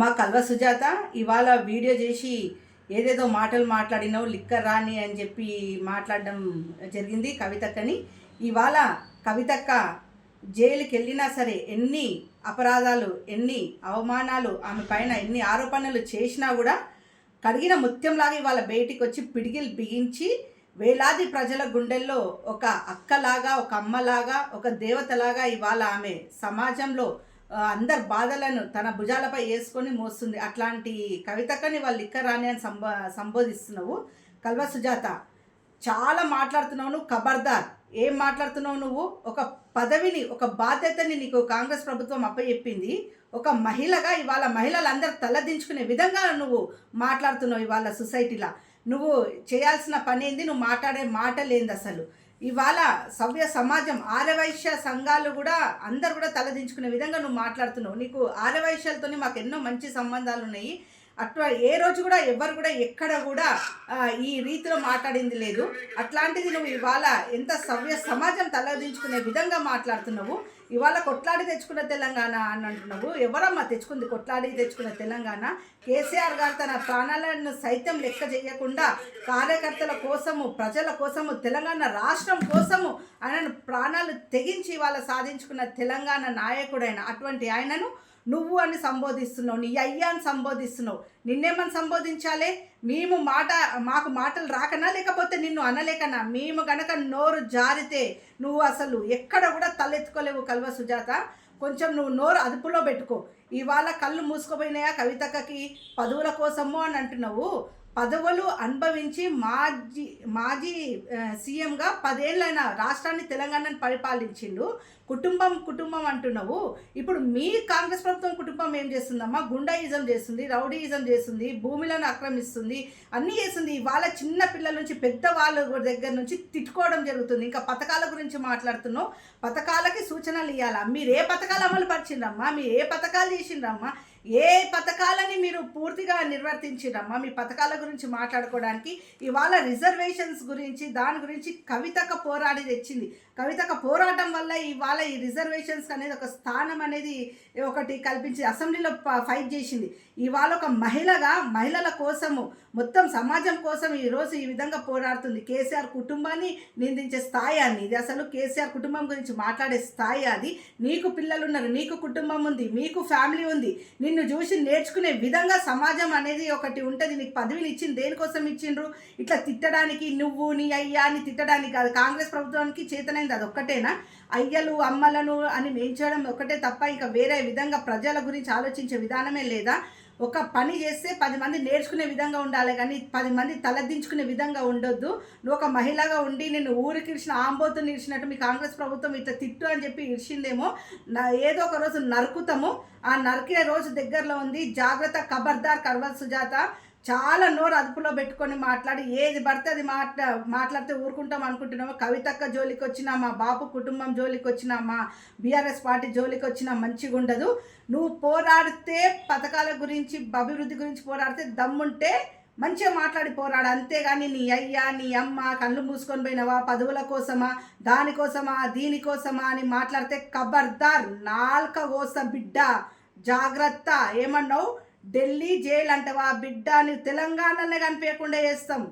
అమ్మ కల్వ సుజాత ఇవాళ వీడియో చేసి ఏదేదో మాటలు మాట్లాడినావు లిక్కర్ రాని అని చెప్పి మాట్లాడడం జరిగింది కవితక్కని. ఇవాళ కవితక్క జైలుకి వెళ్ళినా సరే ఎన్ని అపరాధాలు ఎన్ని అవమానాలు ఆమె పైన ఎన్ని ఆరోపణలు చేసినా కూడా కడిగిన ముత్యంలాగా ఇవాళ బయటికి వచ్చి పిడిగిలు బిగించి వేలాది ప్రజల గుండెల్లో ఒక అక్కలాగా ఒక అమ్మలాగా ఒక దేవతలాగా ఇవాళ ఆమె సమాజంలో అందరి బాధలను తన భుజాలపై వేసుకొని మోస్తుంది. అట్లాంటి కవితకని వాళ్ళు ఇక్కడ రాని అని సంబ సంబోధిస్తున్నావు. కల్వ సుజాత చాలా మాట్లాడుతున్నావు నువ్వు ఖబర్దార్ ఏం మాట్లాడుతున్నావు నువ్వు? ఒక పదవిని ఒక బాధ్యతని నీకు కాంగ్రెస్ ప్రభుత్వం అప్పచెప్పింది. ఒక మహిళగా ఇవాళ మహిళలందరూ తలదించుకునే విధంగా నువ్వు మాట్లాడుతున్నావు ఇవాళ సొసైటీలో. నువ్వు చేయాల్సిన పని ఏంది? నువ్వు మాట్లాడే మాటలేంది అసలు. ఇవాళ సవ్య సమాజం ఆరవైశ్య సంఘాలు కూడా అందరు కూడా తలదించుకునే విధంగా నువ్వు మాట్లాడుతున్నావు. నీకు ఆరవైశ్యాలతోనే మాకు ఎన్నో మంచి సంబంధాలు ఉన్నాయి. అట్లా ఏ రోజు కూడా ఎవరు కూడా ఎక్కడ కూడా ఈ రీతిలో మాట్లాడింది లేదు. అట్లాంటిది నువ్వు ఇవాళ ఎంత సవ్య సమాజం తలదించుకునే విధంగా మాట్లాడుతున్నావు ఇవాళ కొట్లాడి తెచ్చుకున్న తెలంగాణ అని అంటున్నావు ఎవరమ్మా తెచ్చుకుంది కొట్లాడి తెచ్చుకున్న తెలంగాణ? కేసీఆర్ గారు తన ప్రాణాలను సైతం లెక్క చేయకుండా కార్యకర్తల కోసము ప్రజల కోసము తెలంగాణ రాష్ట్రం కోసము ఆయన ప్రాణాలు తెగించి ఇవాళ సాధించుకున్న తెలంగాణ నాయకుడైన అటువంటి ఆయనను నువ్వు అని సంబోధిస్తున్నావు నీ అయ్యా అని సంబోధిస్తున్నావు. నిన్నేమని సంబోధించాలి? మేము మాట మాకు మాటలు రాకనా లేకపోతే నిన్ను అనలేకనా? మేము గనక నోరు జారితే నువ్వు అసలు ఎక్కడ కూడా తలెత్తుకోలేవు కల్వ సుజాత. కొంచెం నువ్వు నోరు అదుపులో పెట్టుకో. ఇవాళ కళ్ళు మూసుకుపోయినాయా కవితకకి పదవుల కోసము అని అంటున్నావు. పదవులు అనుభవించి మాజీ మాజీ సీఎంగా పదేళ్ళైన రాష్ట్రాన్ని తెలంగాణను పరిపాలించిండు. కుటుంబం కుటుంబం అంటున్నావు. ఇప్పుడు మీ కాంగ్రెస్ ప్రభుత్వం కుటుంబం ఏం చేస్తుందమ్మా? గుండాయిజం చేస్తుంది రౌడీయిజం చేస్తుంది భూములను ఆక్రమిస్తుంది అన్నీ చేస్తుంది. ఇవాళ చిన్న పిల్లల నుంచి పెద్ద వాళ్ళ దగ్గర నుంచి తిట్టుకోవడం జరుగుతుంది. ఇంకా పథకాల గురించి మాట్లాడుతున్నావు. పథకాలకి సూచనలు ఇవ్వాలా మీరు ఏ పథకాలు అమలు పరిచిండ్రమ్మా? మీరు ఏ పథకాలు చేసిండ్రమ్మా? ఏ పథకాలని మీరు పూర్తిగా నిర్వర్తించిరమ్మా? మీ పథకాల గురించి మాట్లాడుకోవడానికి ఇవాళ రిజర్వేషన్స్ గురించి దాని గురించి కవితక పోరాడి తెచ్చింది. కవితక పోరాటం వల్ల ఇవాళ ఈ రిజర్వేషన్స్ అనేది ఒక స్థానం అనేది ఒకటి కల్పించి అసెంబ్లీలో ఫైట్ చేసింది. ఇవాళ ఒక మహిళగా మహిళల కోసము మొత్తం సమాజం కోసం ఈరోజు ఈ విధంగా పోరాడుతుంది. కేసీఆర్ కుటుంబాన్ని నిందించే స్థాయి అని ఇది అసలు కేసీఆర్ కుటుంబం గురించి మాట్లాడే స్థాయి అది. నీకు పిల్లలు ఉన్నారు నీకు కుటుంబం ఉంది మీకు ఫ్యామిలీ ఉంది నిన్ను చూసి నేర్చుకునే విధంగా సమాజం అనేది ఒకటి ఉంటుంది. నీకు పదవిని ఇచ్చింది దేనికోసం ఇచ్చిండ్రు? ఇట్లా తిట్టడానికి నువ్వు నీ అయ్యా అని తిట్టడానికి కాదు. కాంగ్రెస్ ప్రభుత్వానికి చేతనైంది అది ఒక్కటేనా? అయ్యలు అమ్మలను అని మేంచడం ఒకటే తప్ప ఇంకా వేరే విధంగా ప్రజల గురించి ఆలోచించే విధానమే లేదా? ఒక పని చేస్తే పది మంది నేర్చుకునే విధంగా ఉండాలి కానీ పది మంది తలదించుకునే విధంగా ఉండొద్దు. నువ్వు ఒక మహిళగా ఉండి నేను ఊరికి ఇచ్చిన ఆంబోతుని ఇచ్చినట్టు మీ కాంగ్రెస్ ప్రభుత్వం ఇట్లా తిట్టు అని చెప్పి ఇచ్చిందేమో నా ఏదో ఒక రోజు నరుకుతాము. ఆ నరికే రోజు దగ్గరలో ఉంది జాగ్రత్త ఖబర్దార్ కర్వల్ సుజాత. చాలా నోరు అదుపులో పెట్టుకొని మాట్లాడి ఏది పడితే అది మాట్లా మాట్లాడితే ఊరుకుంటాం అనుకుంటున్నాము? కవితక్క జోలికి వచ్చినా మా బాపు కుటుంబం జోలికి వచ్చినా మా బీఆర్ఎస్ పార్టీ జోలికి వచ్చినా మంచిగా ఉండదు. నువ్వు పోరాడితే పథకాల గురించి అభివృద్ధి గురించి పోరాడితే దమ్ముంటే మంచిగా మాట్లాడి పోరాడు. అంతేగాని నీ అయ్యా నీ అమ్మ కళ్ళు మూసుకొని పోయినవా? పదవుల కోసమా? దానికోసమా దీనికోసమా అని మాట్లాడితే కబర్దార్ నాల్క కోస బిడ్డ. జాగ్రత్త. ఏమన్నావు? ఢిల్లీ జైలు అంటవా బిడ్డ అని తెలంగాణలోనే కనిపించకుండా చేస్తాం.